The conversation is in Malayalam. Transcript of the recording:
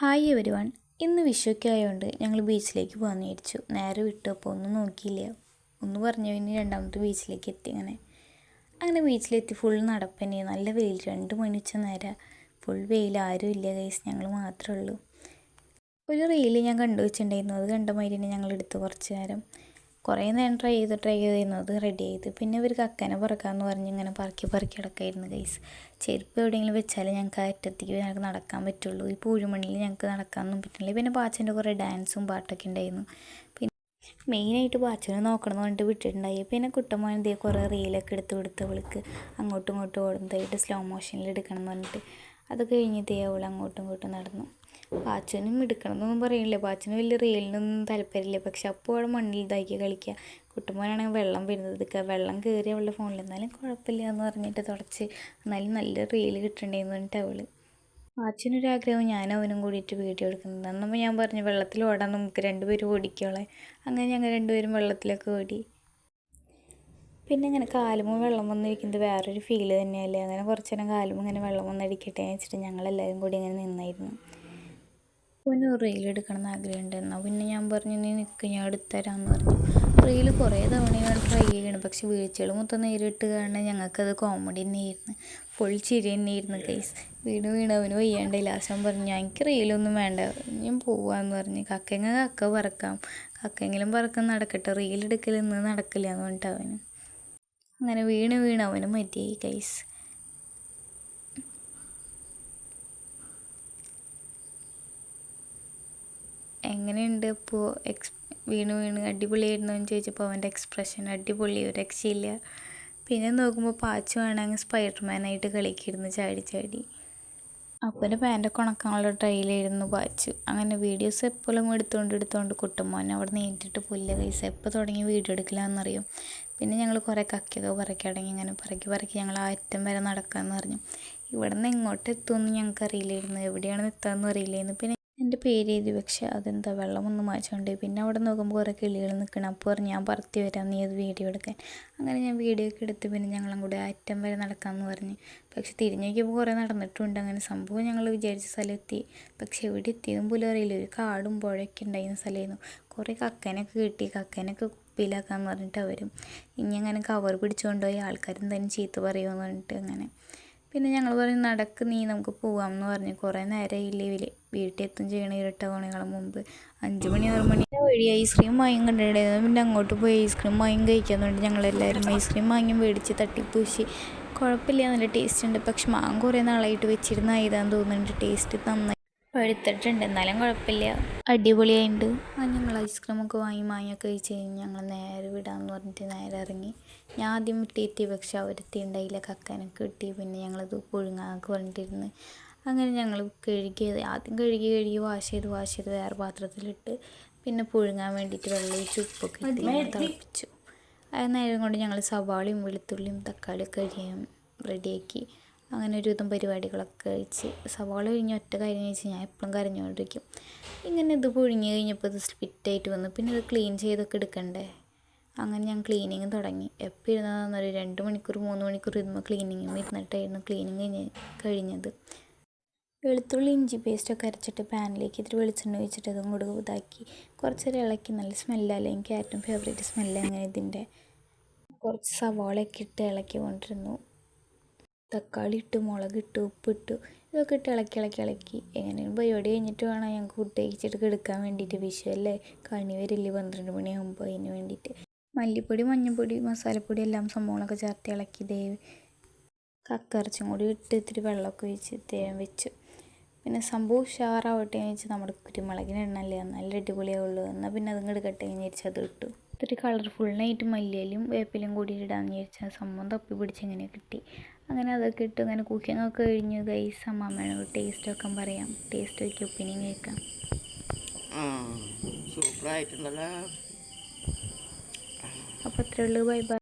ഹായ് എവരി വൺ ഇന്ന് വിഷുവൊക്കെ ആയതുകൊണ്ട് ഞങ്ങൾ ബീച്ചിലേക്ക് പോകാമെന്ന് വിചാരിച്ചു. നേരെ വിട്ടു അപ്പോൾ ഒന്നും നോക്കിയില്ല. ഒന്ന് പറഞ്ഞു പിന്നെ രണ്ടാമത്തെ ബീച്ചിലേക്ക് എത്തി അങ്ങനെ അങ്ങനെ ബീച്ചിലെത്തി ഫുൾ നടപ്പന്നെ. നല്ല വെയിൽ രണ്ട് മണി ഉച്ച നേരം. ഫുൾ വെയിൽ ആരും ഇല്ല കൈസ് ഞങ്ങൾ മാത്രമേ ഉള്ളൂ. ഒരു റീൽ ഞാൻ കണ്ടു വെച്ചിട്ടുണ്ടായിരുന്നു അത് കണ്ട മാതിരി തന്നെ ഞങ്ങൾ എടുത്തു കുറച്ച് നേരം. കുറേ നേരം ട്രൈ ചെയ്ത് ട്രൈ ചെയ്തിരുന്നു. അത് റെഡി ചെയ്ത് പിന്നെ ഇവർ കക്കനെ പറക്കാമെന്ന് പറഞ്ഞ് ഇങ്ങനെ പറക്കി പറക്കി കിടക്കായിരുന്നു ഗൈസ് ചെരുപ്പ് എവിടെയെങ്കിലും വെച്ചാലേ ഞങ്ങൾക്ക് അറ്റത്തേക്ക് ഞങ്ങൾക്ക് നടക്കാൻ പറ്റുള്ളൂ. ഈ പൂഴുമണിയിൽ ഞങ്ങൾക്ക് നടക്കാനൊന്നും പറ്റില്ല. പിന്നെ പാച്ചന്റെ കുറേ ഡാൻസും പാട്ടൊക്കെ ഉണ്ടായിരുന്നു. പിന്നെ മെയിനായിട്ട് പാച്ചനെ നോക്കണമെന്ന് പറഞ്ഞിട്ട് വിട്ടിട്ടുണ്ടായി. പിന്നെ കുട്ടമ്മ എന്തേ കുറേ റീലൊക്കെ എടുത്ത് കൊടുത്ത് അവൾക്ക് അങ്ങോട്ടും ഇങ്ങോട്ടും ഓടുന്നതായിട്ട് സ്ലോ മോഷനിൽ എടുക്കണം എന്ന് പറഞ്ഞിട്ട്. അത് കഴിഞ്ഞിട്ടേ അവൾ അങ്ങോട്ടും ഇങ്ങോട്ടും നടന്നു. പാച്ചനും എടുക്കണമെന്നൊന്നും പറയണില്ല. പാച്ചന് വലിയ റീലിനൊന്നും താല്പര്യമില്ല. പക്ഷെ അപ്പോൾ അവിടെ മണ്ണിൽ ഇതാക്കി കളിക്കുക. കുട്ടുമ്പോഴാണെങ്കിൽ വെള്ളം വരുന്നത് വെള്ളം കയറി അവളുടെ ഫോണിൽ എന്നാലും കുഴപ്പമില്ല എന്ന് പറഞ്ഞിട്ട് തുടച്ച് എന്നാലും നല്ല റീൽ കിട്ടണ്ടേന്ന് പറഞ്ഞിട്ട് അവൾ. പാച്ചനൊരാഗ്രഹം ഞാനും അവനും കൂടിയിട്ട് വീഡിയോ എടുക്കുന്നത്. അന്നപ്പോൾ ഞാൻ പറഞ്ഞു വെള്ളത്തിൽ ഓടാൻ നമുക്ക് രണ്ടുപേരും ഓടിക്കോളെ അങ്ങനെ ഞങ്ങൾ രണ്ടുപേരും വെള്ളത്തിലൊക്കെ ഓടി. പിന്നെ ഇങ്ങനെ കാലുമോ വെള്ളം വന്നിരിക്കുന്നത് വേറൊരു ഫീൽ തന്നെയല്ലേ. അങ്ങനെ കുറച്ച് നേരം കാലും ഇങ്ങനെ വെള്ളം വന്നടിക്കട്ടെ എന്ന് വെച്ചിട്ട് ഞങ്ങളെല്ലാവരും കൂടി ഇങ്ങനെ നിന്നായിരുന്നു. പിന്നെ റീൽ എടുക്കണം എന്ന് ആഗ്രഹമുണ്ട് എന്നാൽ പിന്നെ ഞാൻ പറഞ്ഞു നീ നിൽക്ക് ഞാൻ എടുത്തരാമെന്ന് പറഞ്ഞു. റീൽ കുറേ തവണ ഞാൻ ട്രൈ ചെയ്യണം പക്ഷെ വീഴ്ചകൾ മൊത്തം നേരിട്ട് കാരണം ഞങ്ങൾക്കത് കോമഡി തന്നെയായിരുന്നു. ഫുൾ ചിരി തന്നെയായിരുന്നു കൈസ് വീണ് വീണ് അവന് വയ്യാണ്ട് ലാസ്റ്റ് പറഞ്ഞു എനിക്ക് റീലൊന്നും വേണ്ട. ഞാൻ പോവാന്ന് പറഞ്ഞു. കക്കങ്ങ കക്ക പറക്കാം. കക്കെങ്കിലും പറക്കാൻ നടക്കട്ടെ. റീൽ എടുക്കലൊന്നും നടക്കില്ല എന്ന് പറഞ്ഞിട്ട് അവന്. അങ്ങനെ വീണ് വീണ് അവന് മതിയായി കൈസ് എങ്ങനെയുണ്ട് ഇപ്പോൾ എക്സ് വീണ് വീണ് അടിപൊളിയായിരുന്നു എന്ന് ചോദിച്ചപ്പോൾ അവന്റെ എക്സ്പ്രഷൻ അടിപൊളി ഒരു രക്ഷയില്ല. പിന്നെ നോക്കുമ്പോൾ പാച്ചു വേണമെങ്കിൽ സ്പൈഡർമാനായിട്ട് കളിക്കിരുന്നു ചാടി ചാടി. അപ്പന്റെ പാന്റൊക്കെ ഉണക്കാനുള്ള ട്രൈയിലായിരുന്നു പാച്ചു. അങ്ങനെ വീഡിയോസ് എപ്പോഴും എടുത്തുകൊണ്ട് എടുത്തുകൊണ്ട് കുട്ടുമോൻ അവിടെ നീട്ടിട്ട് പുല്ല് കൈസ എപ്പോൾ തുടങ്ങി വീഡിയോ എടുക്കില്ലാന്നറിയും പിന്നെ ഞങ്ങൾ കുറേ കക്കിയൊക്കെ പറക്കി അടങ്ങി ഇങ്ങനെ പറക്കി പറക്കി ഞങ്ങൾ ആ അറ്റം വരെ നടക്കാമെന്ന് പറഞ്ഞു. ഇവിടെ നിന്ന് എങ്ങോട്ട് എത്തുമെന്ന് ഞങ്ങൾക്ക് അറിയില്ലായിരുന്നു എവിടെയാണ് എത്താമെന്ന് അറിയില്ലായിരുന്നു. പിന്നെ എന്റെ പേര് എഴുതി പക്ഷെ അതെന്താ വെള്ളമൊന്നും മാറ്റുകൊണ്ട് പിന്നെ അവിടെ നോക്കുമ്പോൾ കുറേ കിളികൾ നിൽക്കണം അപ്പോൾ ഞാൻ പറത്തി വരാം നീ അത് വീഡിയോ എടുക്കാൻ. അങ്ങനെ ഞാൻ വീഡിയോ ഒക്കെ എടുത്ത് പിന്നെ ഞങ്ങളും കൂടെ അറ്റം വരെ നടക്കാമെന്ന് പറഞ്ഞ്. പക്ഷെ തിരിഞ്ഞു നോക്കിയപ്പോൾ കുറേ നടന്നിട്ടുണ്ട്. അങ്ങനെ സംഭവം ഞങ്ങൾ വിചാരിച്ച സ്ഥലമെത്തി പക്ഷെ എവിടെ എത്തിയതും പോലും അറിയില്ല. ഒരു കാടും പുഴയൊക്കെ ഉണ്ടായിരുന്ന സ്ഥലമായിരുന്നു. കുറേ കക്കനൊക്കെ കിട്ടി. കക്കനൊക്കെ കുപ്പിയിലാക്കാമെന്ന് പറഞ്ഞിട്ട് അവരും ഇനി അങ്ങനെ കവർ പിടിച്ചുകൊണ്ടുപോയി തന്നെ ചീത്ത പറയുമെന്ന് പറഞ്ഞിട്ട് അങ്ങനെ പിന്നെ ഞങ്ങൾ പറഞ്ഞു നടക്ക് നീ നമുക്ക് പോവാം എന്ന് പറഞ്ഞു. കുറേ നേരം ഇല്ലേ ഇവർ വീട്ടിൽ എത്തും ചെയ്യണ ഇരട്ട മണികളും മുമ്പ്. അഞ്ച് മണി ആറ് മണി വഴി ഐസ്ക്രീം വാങ്ങി കണ്ടിട്ടുണ്ടായിരുന്നു പിന്നെ അങ്ങോട്ട് പോയി ഐസ്ക്രീം വാങ്ങി കഴിക്കാൻ വേണ്ടി ഞങ്ങളെല്ലാവരും ഐസ്ക്രീം വാങ്ങി മേടിച്ച് തട്ടിപ്പൂശി. കുഴപ്പമില്ല നല്ല ടേസ്റ്റ് ഉണ്ട്. പക്ഷെ മാങ്ങ കുറേ നാളായിട്ട് വെച്ചിരുന്ന ആയതാന്ന് തോന്നുന്നുണ്ട്. ടേസ്റ്റ് നന്നായി. പഴുത്തിട്ടുണ്ട്. എന്നാലും കുഴപ്പമില്ല അടിപൊളിയായിട്ടുണ്ട് ഞങ്ങൾ ഐസ്ക്രീമൊക്കെ വാങ്ങി മാങ്ങയൊക്കെ കഴിച്ച് കഴിഞ്ഞ് ഞങ്ങൾ നേരെ വിടാമെന്ന് പറഞ്ഞിട്ട് നേരെ ഇറങ്ങി. ഞാൻ ആദ്യം വിട്ടിയെത്തി പക്ഷെ അവരെത്തി ഉണ്ടായില്ല കക്കാനൊക്കെ കിട്ടി. പിന്നെ ഞങ്ങളത് പുഴുങ്ങാനൊക്കെ പറഞ്ഞിട്ടിരുന്ന് അങ്ങനെ ഞങ്ങൾ കഴുകിയത് ആദ്യം കഴുകി കഴുകി വാഷ് ചെയ്ത് വാഷ് ചെയ്ത് വേറെ പാത്രത്തിലിട്ട് പിന്നെ പുഴുങ്ങാൻ വേണ്ടിയിട്ട് വെള്ളം ഒഴിച്ച് ഉപ്പൊക്കെ ഇട്ട് തിളപ്പിച്ചു. അത് നേരം കൊണ്ട് ഞങ്ങൾ സവാളയും വെളുത്തുള്ളിയും തക്കാളിയൊക്കെ അരിയും റെഡിയാക്കി അങ്ങനെ ഒരുവിധം പരിപാടികളൊക്കെ കഴിച്ച് സവാള കഴിഞ്ഞ ഒറ്റ കാര്യം കഴിച്ച് ഞാൻ എപ്പോഴും കരഞ്ഞുകൊണ്ടിരിക്കും ഇങ്ങനെ ഇത് പുഴുങ്ങി കഴിഞ്ഞപ്പോൾ ഇത് സ്പിറ്റായിട്ട് വന്നു. പിന്നെ ഇത് ക്ലീൻ ചെയ്തൊക്കെ എടുക്കണ്ടേ? അങ്ങനെ ഞാൻ ക്ലീനിങ് തുടങ്ങി. എപ്പോൾ ഇരുന്നതെന്നൊരു രണ്ട് മണിക്കൂർ മൂന്ന് മണിക്കൂർ ഇരുന്ന് ക്ലീനിങ്ങും ഇരുന്നിട്ടായിരുന്നു ക്ലീനിങ് കഴിഞ്ഞ് കഴിഞ്ഞത്. വെളുത്തുള്ളി ഇഞ്ചി പേസ്റ്റൊക്കെ അരച്ചിട്ട് പാനിലേക്ക് ഇത്തിരി വെളിച്ചെണ്ണ ഒഴിച്ചിട്ട് അതും കൂടെ ഇതാക്കി. കുറച്ചേരം ഇളക്കി നല്ല സ്മെല്ലല്ലേ എനിക്ക് ഏറ്റവും ഫേവറേറ്റ് സ്മെല്ല് അങ്ങനെ ഇതിന്റെ. കുറച്ച് സവാളയൊക്കെ ഇട്ട് ഇളക്കി കൊണ്ടിരുന്നു. തക്കാളി ഇട്ട് മുളകിട്ട് ഉപ്പിട്ടു ഇതൊക്കെ ഇട്ട് ഇളക്കി ഇളക്കി ഇളക്കി. എങ്ങനെയും പരിപാടി കഴിഞ്ഞിട്ട് വേണം ഞങ്ങൾക്ക് ഫുഡ് കഴിച്ചിട്ട് എടുക്കാൻ വേണ്ടിയിട്ട് വിഷു അല്ലേ? കണി വരില്ലേ പന്ത്രണ്ട് മണിയാകുമ്പോൾ അതിന് വേണ്ടിയിട്ട്. മല്ലിപ്പൊടി മഞ്ഞൾപ്പൊടി മസാലപ്പൊടി എല്ലാം സംഭവങ്ങളൊക്കെ ചേർത്ത് ഇളക്കി ദേ കക്കറച്ചും കൂടി ഇട്ട് ഇത്തിരി വെള്ളമൊക്കെ ഒഴിച്ച് തേൻ വെച്ചു. പിന്നെ സംഭവം ഉഷാറാവട്ടെ എന്ന് വെച്ചാൽ നമ്മുടെ കുരുമുളകിന് എണ്ണല്ലേ നല്ല അടിപൊളിയാവുള്ളൂ. എന്നാൽ പിന്നെ അതും എടുക്കട്ടെ എന്ന് വിചാരിച്ചത് ഇട്ടു. ഇത്തിരി കളർഫുള്ളായിട്ട് മല്ലിയിലും വേപ്പിലും കൂടി ഇടാമെന്ന് വിചാരിച്ചാൽ സംഭവം തപ്പി പിടിച്ച് ഇങ്ങനെ കിട്ടി. അങ്ങനെ അതൊക്കെ ഇട്ട് അങ്ങനെ കുക്കിംഗ് ഒക്കെ കഴിഞ്ഞു. ഗൈസ് അമ്മാമ്മേനോട് ടേസ്റ്റ് ഒക്കെ പറയാം. ടേസ്റ്റ് ഒക്കെ ഒപ്പീനിയൻ കേൾക്കാം. സൂപ്പറായിട്ടുണ്ടല്ലോ അപ്പോൾ അത്രേ ഉള്ളൂ. Bye bye